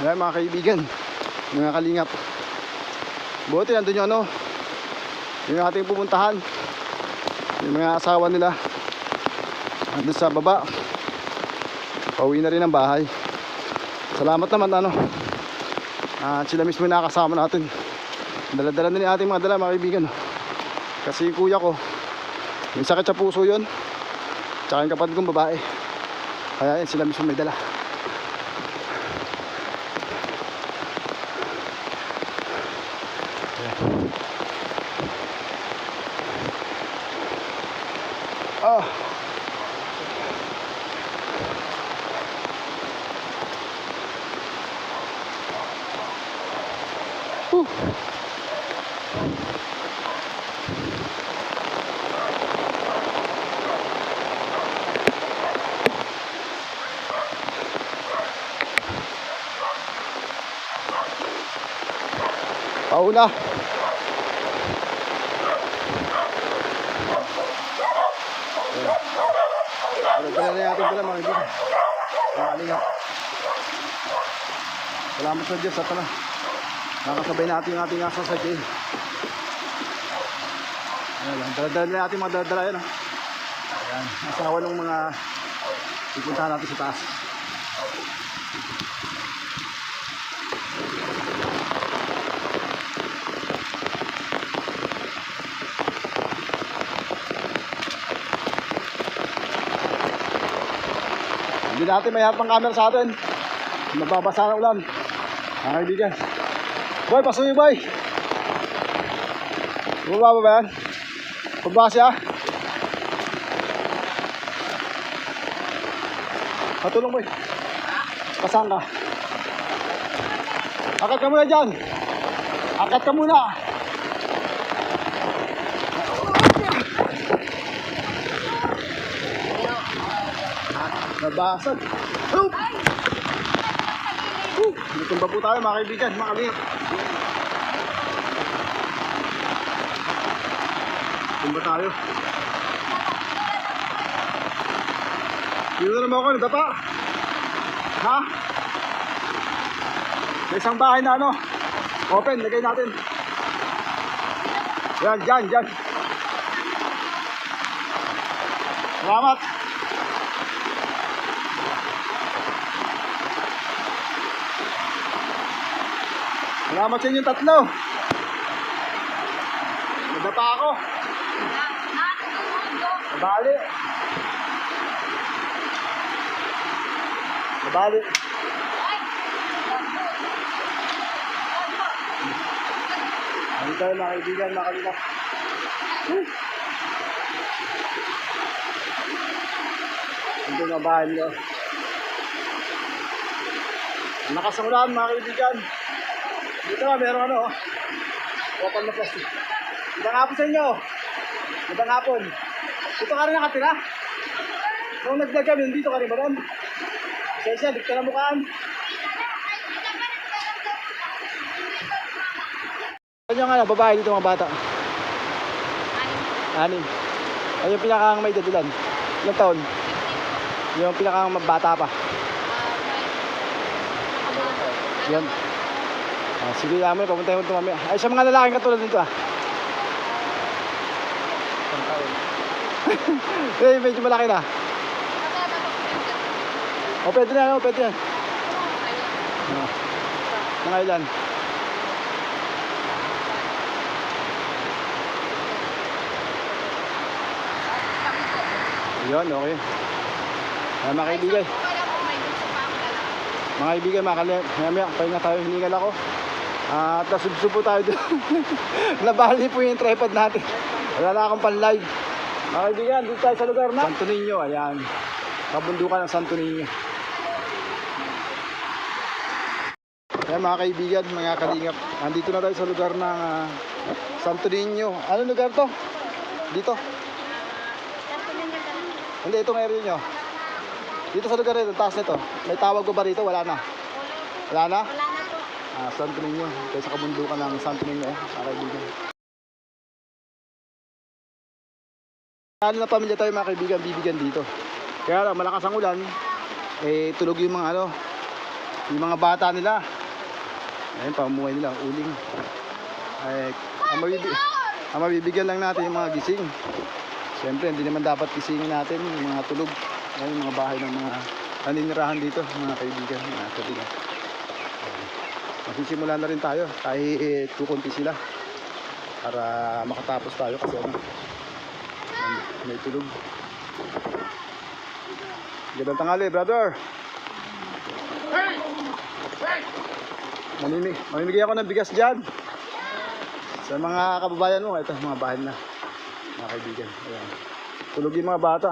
Ayan mga kaibigan, mga kalingap. Buti nandun yung ano, yung ating pupuntahan. Yung mga asawa nila. Nandun sa baba. Pauwi na rin ang bahay. Salamat naman ano. Ah, sila mismo yung nakakasama natin. Dala-dala na ni ating mga dala mga kaibigan. Kasi kuya ko, may sakit sa puso yun. Tsaka yung kapatid kong babae. Kaya yun, sila mismo may dala. Ah. Whew. Pauna. Dala na natin pala mga kaibigan. Mga kalingap. Salamat sa Diyos at ano. Nakasabay natin yung ating asa sa jail. Ayan, dala-dala na natin mga dala-dala yan. Ayan, asawa ng mga pupuntahan natin sa taas. Natin may harap ng camera sa atin. Mababasa ng ulan. Mga kaibigan. Boy, pasuyo boy. Bumaba ba ba yan? Bumaba siya. Patulong boy. Pasang ka. Akat ka muna dyan. Akat ka muna. Nabasag. Help! Uh, Natumba po tayo mga kaibigan, mga kalingap. Tumba tayo. Dito na naman ako, nagdapa. Ha? May isang bahay na ano. Open, lagay natin. Yan, dyan, dyan. Salamat. Salamat sa inyong tatlo. Nadapa ako. Nabali. Nabali. Ano tayo mga kaibigan, mga kalina. Ito na bahay nyo. Lakas ang ulan mga kaibigan. Dito na, meron ano, oh. Open na plastic. Ibang hapon sa inyo. Ibang hapon. Dito ka rin nakatira. Nung nagdag kami, dito ka rin ba ron? Siya, dito na mukhaan. Ano yung ano, babae dito mga bata? Anim. Ay yung pinakang may dadilan. Ilang taon? Yung pinakang bata pa. Yan. Ah, sige, amoy, papunta ito mamaya. Ay, sa mga lalaking katulad nito ah. eh, medyo malaki na. O, pwede na, o, pwede yan. Ah, mga ilan? Yun, okay. Ah, mga kaibigan. Mga kaibigan, mga kalip. Maya maya, pahinga tayo, hiningal ako. At uh, nasubsub po tayo doon. Nabali po yung tripod natin. Wala na akong pan-live. Mga kaibigan, dito tayo sa lugar na. Santo Niño, ayan. Kabundukan ng Santo Niño. Ayan mga kaibigan, mga kalingap. Nandito na tayo sa lugar ng ah, Santo Niño. Ano lugar to? Dito. Hindi, itong area nyo. Dito sa lugar nito, taas nito. May tawag ko ba rito? Wala na. Wala na? Wala po. Ah, Santo Niño. Tayo sa kabundukan ng Santo Niño. Eh, kaibigan. Ano na pamilya tayo mga kaibigan, bibigyan dito. Kaya lang, malakas ang ulan. Eh, tulog yung mga ano, yung mga bata nila. Ayun, pamuhay nila, uling. Ay, ang, mabibig, ang mabibigyan lang natin yung mga gising. Siyempre, hindi naman dapat gisingin natin yung mga tulog. Ayun, yung mga bahay ng mga naninirahan dito, mga kaibigan, mga kaibigan. Magsisimula na rin tayo, kahit kukunti sila. Para makatapos tayo kasi ano, may tulog. Gandang tangali, brother. Mamimig, mamimigay ako ng bigas dyan. Sa mga kababayan mo, ito, mga bahay na. Mga kaibigan. Ayan. Tulog yung mga bata.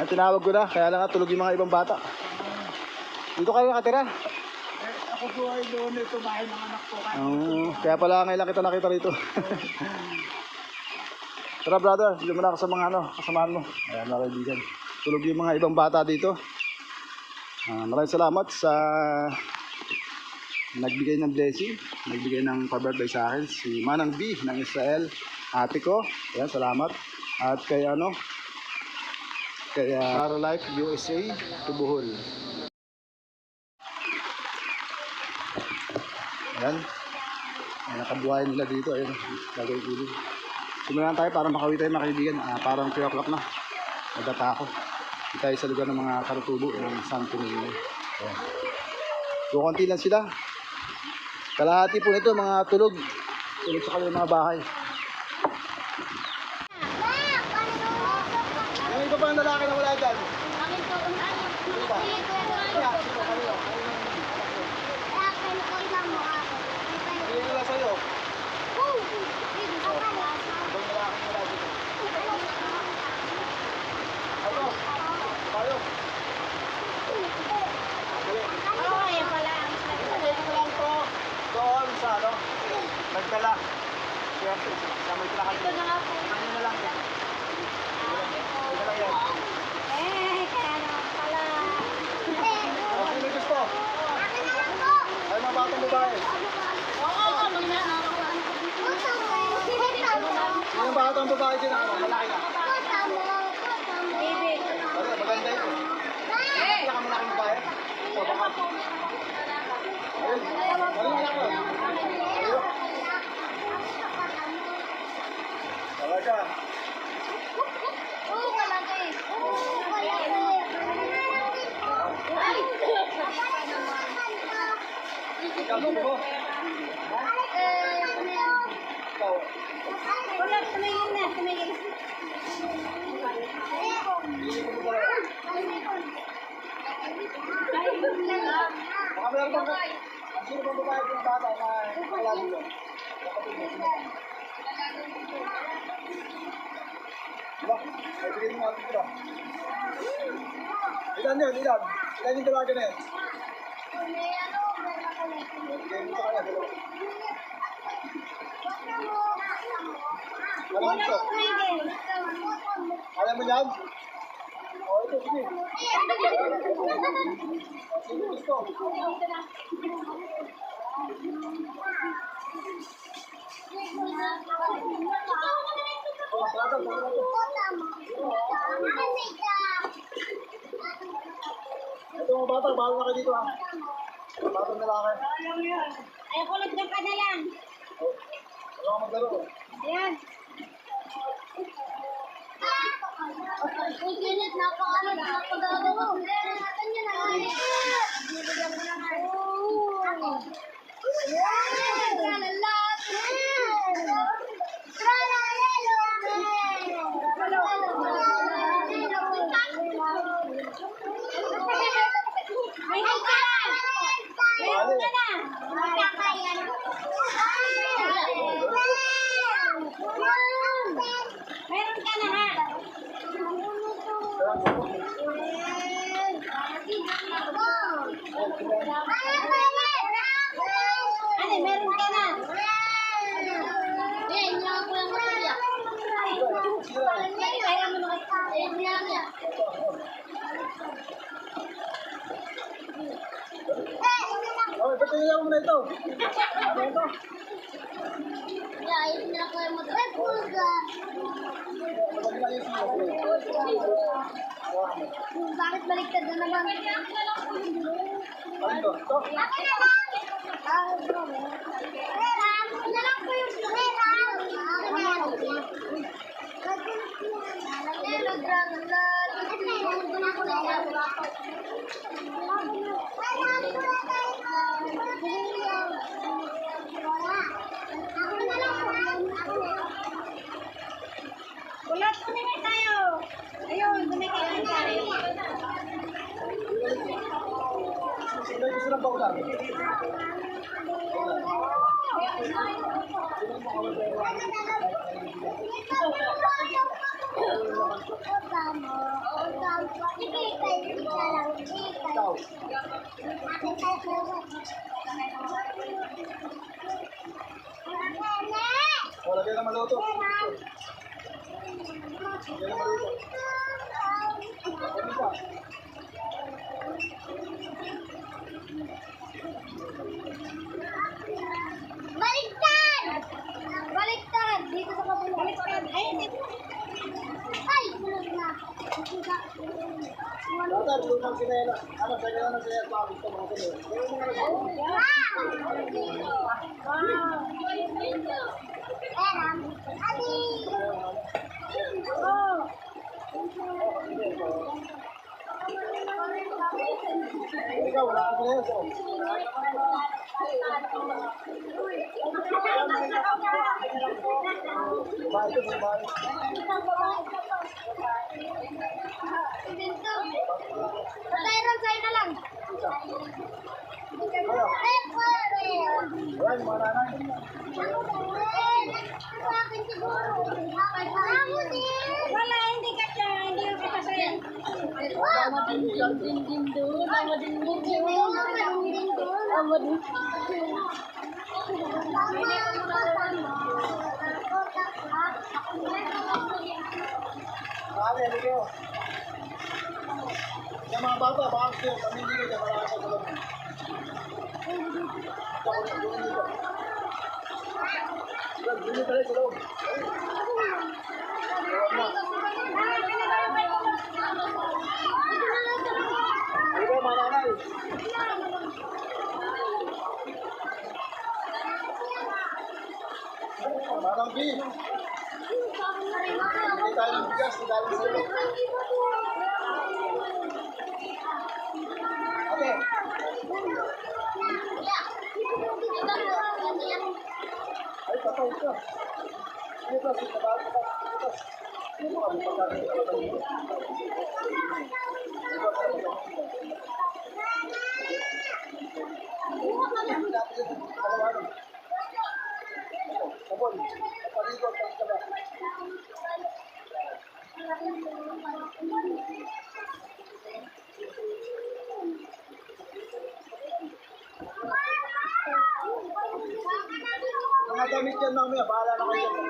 Ang tinawag ko na, kaya lang tulog yung mga ibang bata. Dito kayo nakatira. Ako po ay doon ito bahay ng anak ko. Oo, kaya pala ngayon lang kita nakita rito. Tara brother, bigyan mo na ako sa mga ano, kasamahan mo. Ayan mga kaibigan. Tulog yung mga ibang bata dito. Ah, maraming salamat sa nagbigay ng blessing, nagbigay ng pa-birthday sa akin, si Manang B ng Israel, ate ko. Ayan, salamat. At kay ano, kay uh, Para Life USA, Tubuhol. Ayan. Ay, nakabuhay nila dito. Gagawin ko din. Simulan tayo para makauwi tayo mga kaibigan. Ah, parang 3 o'clock na. Nagdata ako. Hindi tayo sa lugar ng mga karutubo ng Santo Niño. Ayan. Kukunti lang sila. Kalahati po nito mga tulog. Tulog sa kanilang mga bahay. Ang lalaki na wala dyan. Hindi nila sa'yo. Ibang lalaki na wala dito. Ano? Tayo. Pagkain ko lang to. Doon sa ano? Nagdala. Siyempre, sa may plaka dito. Ano na lang yan? Ano lang yan? Oh, sino gusto? Ay, mga batang babae. Yung batang babae din ako, malaki na. Ano, maganda yun. Kaya ka malaking babae? Ito, baka. Ayun, ano yung anak ko? Ayun. Talaga. Ikaw, ano mo? Ikaw. Baka meron bang sino bang babae yung bata na kalagi yun? Diba? Ay, bigyan mo natin sila. Ilan yun? Ilan? Ilan yung dalaga na yun? Kanya, dalawa. Alam mo? Alam mo yan? O, ito, sige. Sino gusto? O, bata, bata. Ito mga bata, bago na kayo. Bata na lang Ay, kulot ka na lang. Wala kang maglaro. Ayan. Uy, kinit, napakano, napagagawa. Natin yun ang Binibigyan mo ng ano. Yan! Lalat! May Bakit baliktad na naman? Ano to? Na tayo. Oh, lagyan na maluto. Baliktad! Baliktad! Dito sa kabila. Baliktad. Ay, dito. Ay, bulog na. Ah! Wow! Wow! Patay lang, sa'yo na lang. Wala, hindi ka siya. Hindi ka pa siya. Tama din doon. Tama din doon. Tama din Yang mga baba, bakit yun? Kami hindi ka dyan. Wala ka sa Parang B. Hindi tayo ng bigas, hindi tayo ng silo. Ini yan mamaya. Bahala na kayo.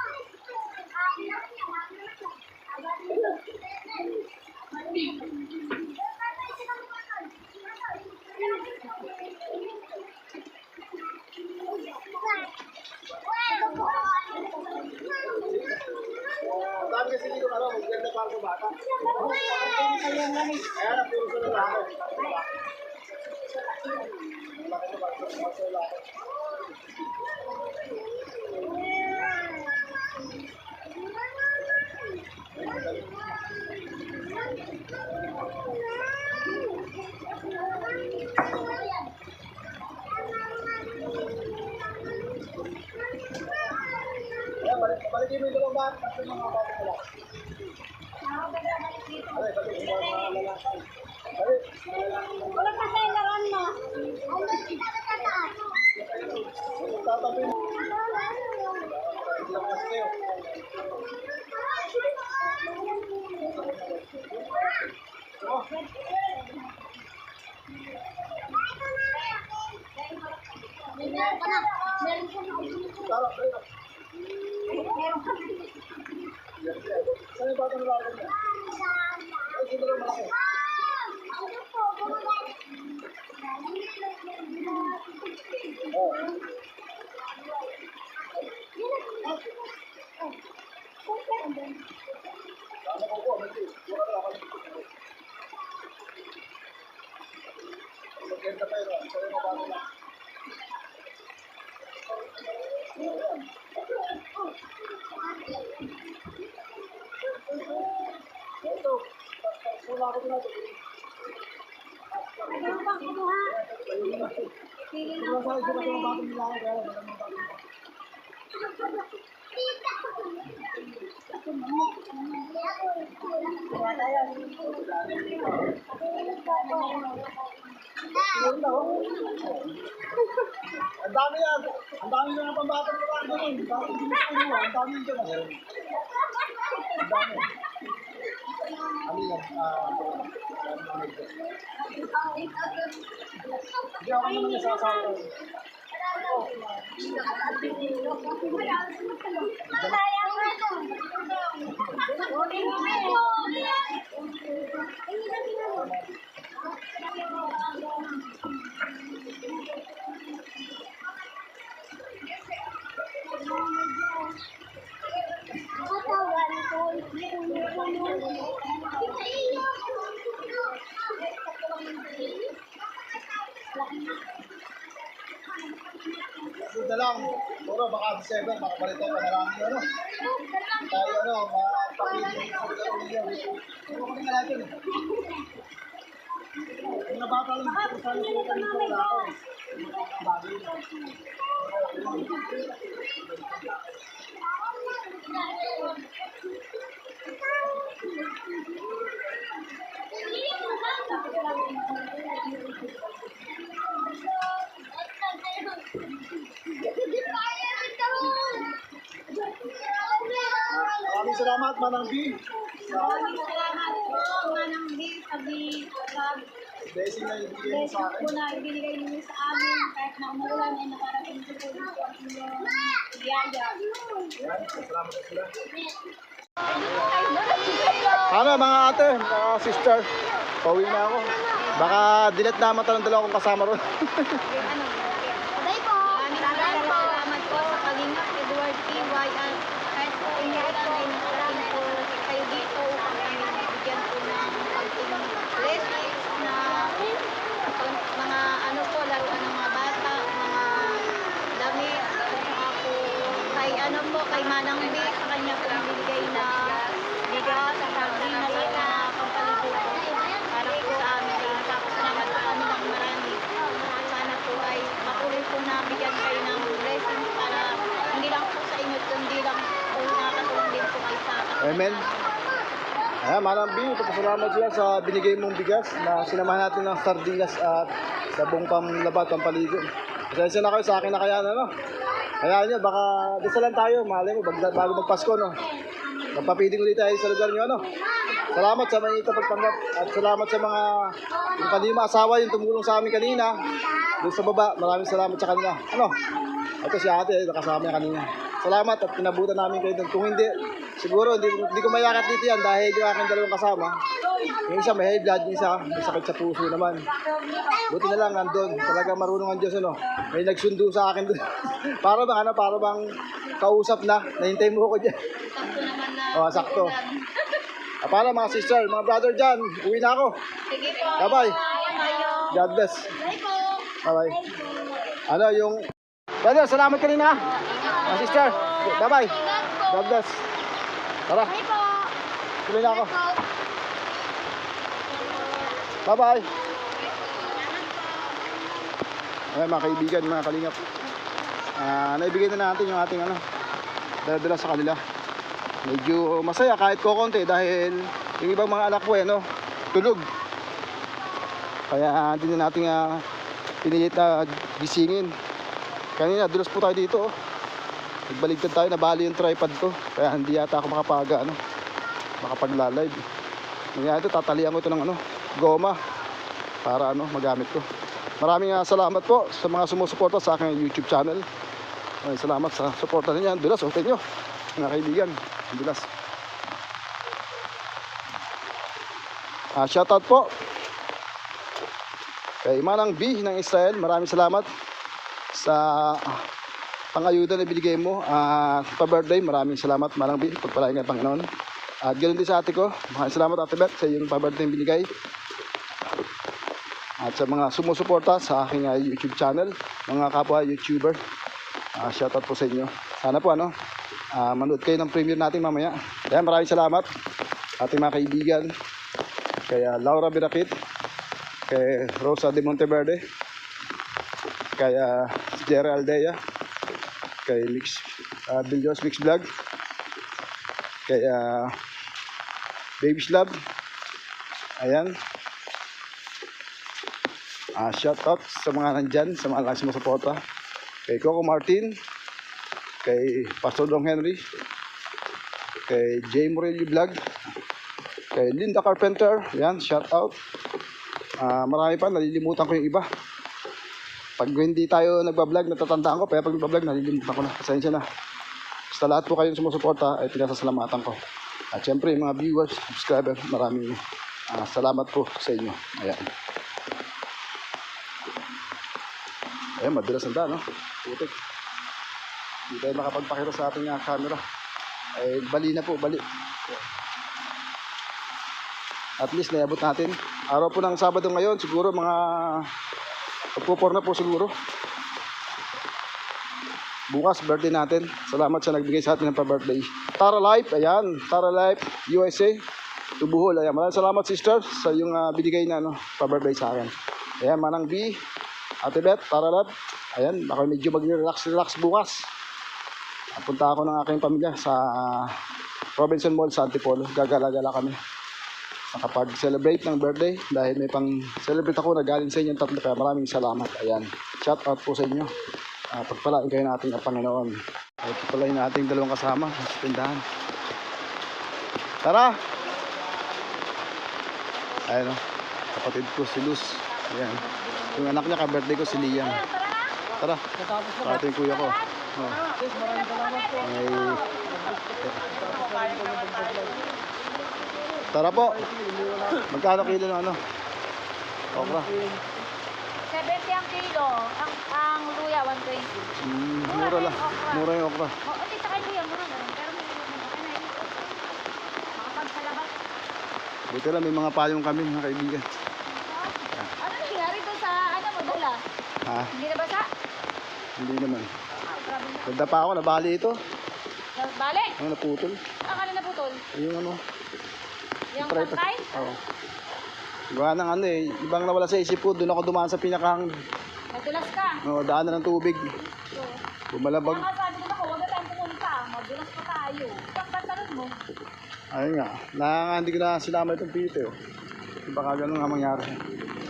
Balikin mo yung dalawang ba? Tapos yung mga bata nila. Aray, balik. Yung mga Wala pa sa'yo laruan mo. Ano, kita ka sa taas. Tatabi mo. Meron siya na ulit. Batang lalaki? Ito. Wala ko na ito. Ang dami. Ang dami na ng pambatang na lang dami dami. Ano? Ah, Hindi ako naman nasasawa. Sunod na lang. Puro baka sa 7, makabalik tayo panarami ano. Tayo ano, mapakilin sa gawin niya. Puro kami na natin. Yung nabata lang dito sa mga kanito wala ako. Ang bagay na. Maraming salamat, Manang B. Sa Salamat po, Manang B, sa blessing na ibigay sa akin. na ibinigay niyo sa amin. Kahit na umulan ay nakarating po po dito ang inyong biyaya. Yan, salamat na sila. Ano mga ate, mga sister, pauwi na ako. Baka dilet na mata ng dalawa kong kasama ron. Aday po. Maraming salamat po sa Kalingap Edward P.Y. at kahit po umulan ay nakarating po kayo dito upang kami bigyan po ng konting blessings na mga ano po, laruan ng mga bata, mga damit, at saka po kay ano po, kay Manang B, sa kanya po binigay na bigas, at na pampaliguan para po sa amin ay nagpapasalamat po kami ng marami. Sana po ay matuloy po na bigyan kayo ng blessings para hindi lang po sa inyo, kundi lang po nakakatulong din po kayo sa Amen. Ayan, Manang B, papasalamat sila sa binigay mong bigas na sinamahan natin ng sardinas at sabong pamlabat, pampaligo. Pasensya na kayo sa akin na kaya ano. Kaya nyo, baka dasalan tayo, malay mo, bag- bago magpasko, no? Magpapiling ulit tayo sa lugar nyo, ano? Salamat sa mga ito pagtanggap at salamat sa mga yung kanina asawa yung tumulong sa amin kanina doon sa baba. Maraming salamat sa kanila. Ano? Ito si ate, nakasama niya kanina. Salamat at pinabutan namin kayo. Kung hindi, siguro hindi, hindi ko mayakat dito yan dahil yung aking dalawang kasama. Yung isa may high blood, yung isa may sakit sa puso naman. Buti na lang nandun. Talaga marunong ang Diyos ano. May nagsundo sa akin doon. para bang ano, para bang kausap na. Nahintay mo ko dyan. Sakto naman na. Oh, sakto. Ah, para mga sister, mga brother dyan, uwi na ako. Sige po. Bye-bye. God bless. Bye po. Bye-bye. Ano yung... Brother, salamat kanina. Mga sister, bye-bye. God bless. Tara, Bye po. tuloy na ako. Bye-bye. Ayan mga kaibigan, mga kalingap. Ah, naibigay na natin yung ating ano, dala-dala sa kanila. Medyo masaya kahit kokonti dahil yung ibang mga anak ko eh, no, tulog. Kaya hindi na natin ah, pinilit na gisingin. Kanina, dulas po tayo dito. Oh. Nagbaligtad tayo, nabali yung tripod ko. Kaya hindi yata ako makapag, ano, makapagla-live. Kaya ito, tatalian ko ito ng ano, goma para ano, magamit ko. Maraming ah, salamat po sa mga sumusuporta sa aking YouTube channel. Maraming salamat sa suporta ninyo. Dulas, okay nyo. Mga kaibigan, dulas. Ah, shoutout po kay Manang B ng Israel. Maraming salamat sa pangayuda na binigay mo at pa-birthday. Maraming salamat Manang B. Pagpalain ng Panginoon. At ganoon din sa ate ko. Maraming salamat Ate Beth sa iyong pa-birthday na binigay. At sa mga sumusuporta sa aking ah, YouTube channel, mga kapwa YouTuber. Ah, shoutout po sa inyo. Sana po ano, ah, manood kayo ng premiere natin mamaya. Kaya maraming salamat ating mga kaibigan. Kaya Laura Birakit, kay Rosa de Monteverde, kay uh, Jerry Aldea, kay Mix, uh, Bill Jones Mix Vlog, kay uh, Baby's Love, ayan. Ah, shout out sa mga nandyan, sa mga lakas sumusuporta. Kay Coco Martin, kay Pastor Dong Henry, kay Jay Morelli Vlog, kay Linda Carpenter, yan, shout out. Ah, marami pa, nalilimutan ko yung iba. Pag hindi tayo nagbablog, natatandaan ko, pero pag nagbablog, nalilimutan ko na. Pasensya na. Basta lahat po kayong sumusuporta ay pinasasalamatan ko. At syempre, mga viewers, subscriber, maraming ah, salamat po sa inyo. Ayan. Ayan, madulas ang daan, no? Putik. Hindi tayo makapagpakita sa ating ah, camera. Ay, bali na po, bali. At least naabot natin. Araw po ng Sabado ngayon, siguro mga pagpupor na po siguro. Bukas, birthday natin. Salamat sa nagbigay sa atin ng pa-birthday. Tara Life, ayan. Tara Life, USA. Tubuhol, ayan. Maraming salamat sister sa yung ah, binigay na ano, pa-birthday sa akin. Ayan, Manang B, Ate Beth, Tara Life. Ayan, ako medyo mag-relax-relax bukas. Punta ako ng aking pamilya sa ah, Robinson Mall sa Antipolo. Gagala-gala kami nakapag-celebrate ng birthday dahil may pang celebrate ako na galing sa inyong tatlo. Kaya maraming salamat. Ayan. Shout out po sa inyo. Uh, pagpalain kayo natin ang Panginoon. At pagpalain natin dalawang kasama sa tindahan. Tara! Ayan o kapatid ko si Luz. Ayan. Yung anak niya ka-birthday ko si Liam. Tara. Ito yung kuya ko. Oh. may Tara po. Magkano kilo ng ano? Okra. 70 ang kilo. Ang, ang luya, 120. Mm, mura lang. Mura yung okra. O, hindi sa kayo yan, mura lang. Pero may okay na yun. Makapagsalabat. Buti lang, may mga payong kami, mga kaibigan. Ano nangyari doon sa, ano mo, dala? Ha? Hindi na basa? Hindi naman. Ah, grabe na. Ganda pa ako, nabali ito. Bale, Ang naputol. ang ano na putol? Yung ano. Yung try ito. pantay? Oo. Gawa ng ano eh. Ibang nawala sa isip ko, doon ako dumaan sa pinakang Madulas ka. oh, daanan ng tubig. So, Bumalabag. Kaya nga sabi ko na ko, huwag na tayong pumunta. Madulas pa tayo. Pantalon mo. Ayun nga. Na, hindi ko na sinama itong pito. Oh. Baka ganun nga mangyari.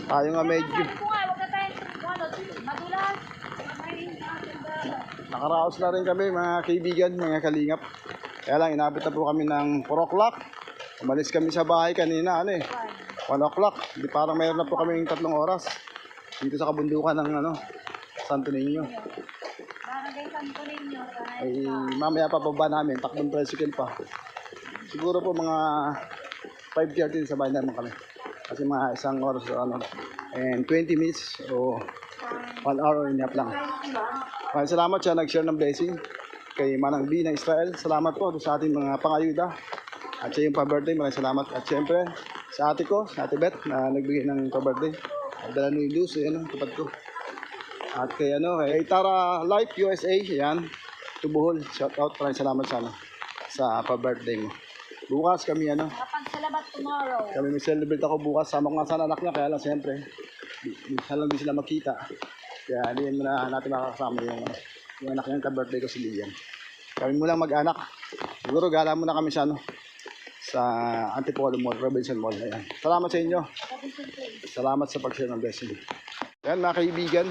Tayo nga medyo. Sabi ko nga, huwag na tayong, ano, madulas. Nakaraos na rin kami mga kaibigan, mga kalingap. Kaya lang, inabot na po kami ng 4 o'clock. Umalis kami sa bahay kanina, ano eh, 1 o'clock. Di parang mayroon na po kami tatlong oras. Dito sa kabundukan ng ano, Santo Niño. Barangay Santo Niño. Ay, mamaya pa baba namin, takbong tricycle pa. Siguro po mga 5.30 sa bahay naman kami. Kasi mga isang oras o ano, and 20 minutes o 1 hour and a half lang. Maraming salamat siya nag-share ng blessing kay Manang B ng Israel. Salamat po sa ating mga pangayuda. At sa yung pa-birthday, maraming salamat. At syempre, sa ate ko, sa ate Beth, na nagbigay ng pa-birthday. At dala ni Luz, yan, kapag ko. At kay ano, kay Tara Life USA, yan. Tubuhol, shout out, maraming salamat sana sa pa-birthday mo. Bukas kami ano, Makapagsalabat tomorrow. kami may celebrate ako bukas. Sama ko nga sana anak niya, kaya lang siyempre, minsan lang din sila makita. Kaya hindi mo na natin makakasama yung, yung anak niyang ka-birthday ko si Liam. Kami mo lang mag-anak. Siguro gala muna kami sa ano, sa Antipolo Mall, Robinson Mall. Ayan. Salamat sa inyo. Salamat sa pag-share ng blessing. Yan mga kaibigan,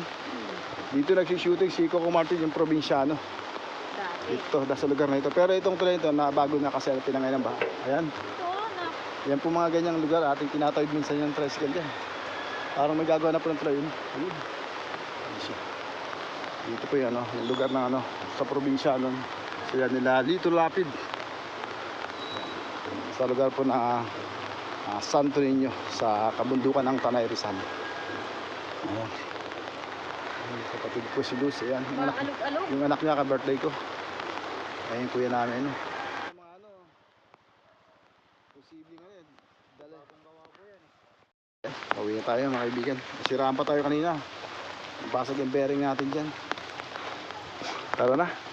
Dito nagsishooting si Coco Martin, yung probinsyano. Ito, nasa lugar na ito. Pero itong tulay ito, na bago na kasi tinangay ng baha. Ayan. Yan po mga ganyang lugar, ating tinatawid minsan yung tricycle dyan. Parang may gagawa na po ng tulay yun. Ayun. Dito po yan, ano, yung lugar ng ano, sa probinsya nun. So yan nila, Lito Lapid. Sa lugar po na ah, Santo Niño, sa kabundukan ng Tanay Rizal. Ayan. Ayun, Kapatid ko si Luz, ayan. Yung anak, yung anak niya ka-birthday ko. Ayun kuya namin. Ano. Mga ano, posible ngayon. Dala kong gawa ko yan. Pauwi na tayo mga kaibigan. Nasiraan pa tayo kanina. Basag yung bearing natin dyan. Tara na.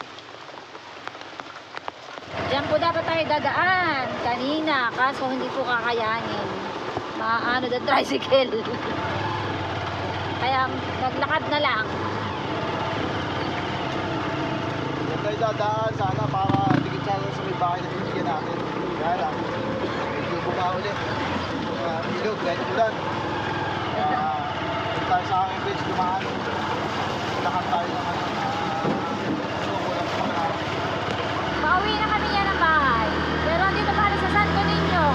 Diyan po dapat tayo dadaan kanina, kaso hindi po kakayanin. Maano the tricycle. Kaya naglakad na lang. Huwag tayo dadaan sana para dikit sa sa may bahay na bibigyan natin. Kaya lang. Medyo buka ulit. Uh, ilog, kahit ulan. Kaya tayo sa aking place dumaan. Lakad tayo ng ano. So, kulang pa na. Pauwi na kami yan ng bahay. Pero andito pa rin sa Santo Niño.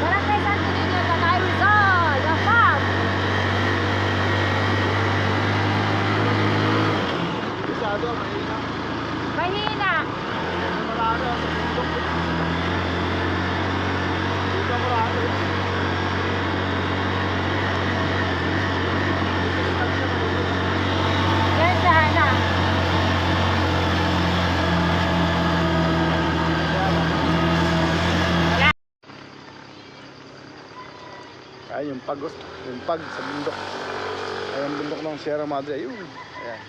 Barangay Santo Niño, Tanay Rizal, Lapag. Masyado, mahina. Mahina. Marado sa bundok. Dito marado. Yan sana. Ayan yung pag, yung pag sa bundok. Ayan bundok ng Sierra Madre. Ayun. Ayan.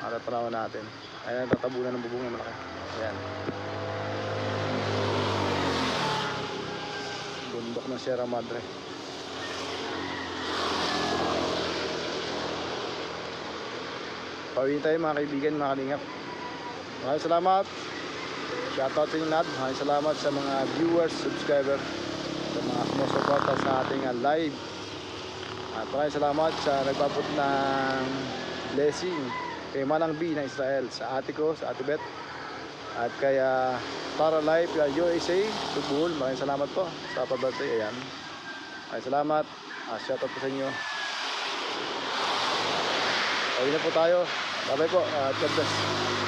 Matatanawan natin. Ayan, tatabunan ng bubong na malaki. Ayan. Bundok ng Sierra Madre. Pawin tayo mga kaibigan, mga kalingap. Maraming salamat. Shoutout sa inyo lahat. Maraming salamat sa mga viewers, subscribers sa mga sumusuporta sa ating uh, live. At maraming salamat sa nagpaput ng blessing kay Manang B ng Israel, sa ate ko, sa ate Beth, at kay uh, Para Life uh, USA, Tugbuhol. Maraming salamat po sa pa-birthday. Ayan. Maraming salamat. Uh, shoutout po sa inyo. Ayun na po tayo. Bye-bye po. Uh, God bless.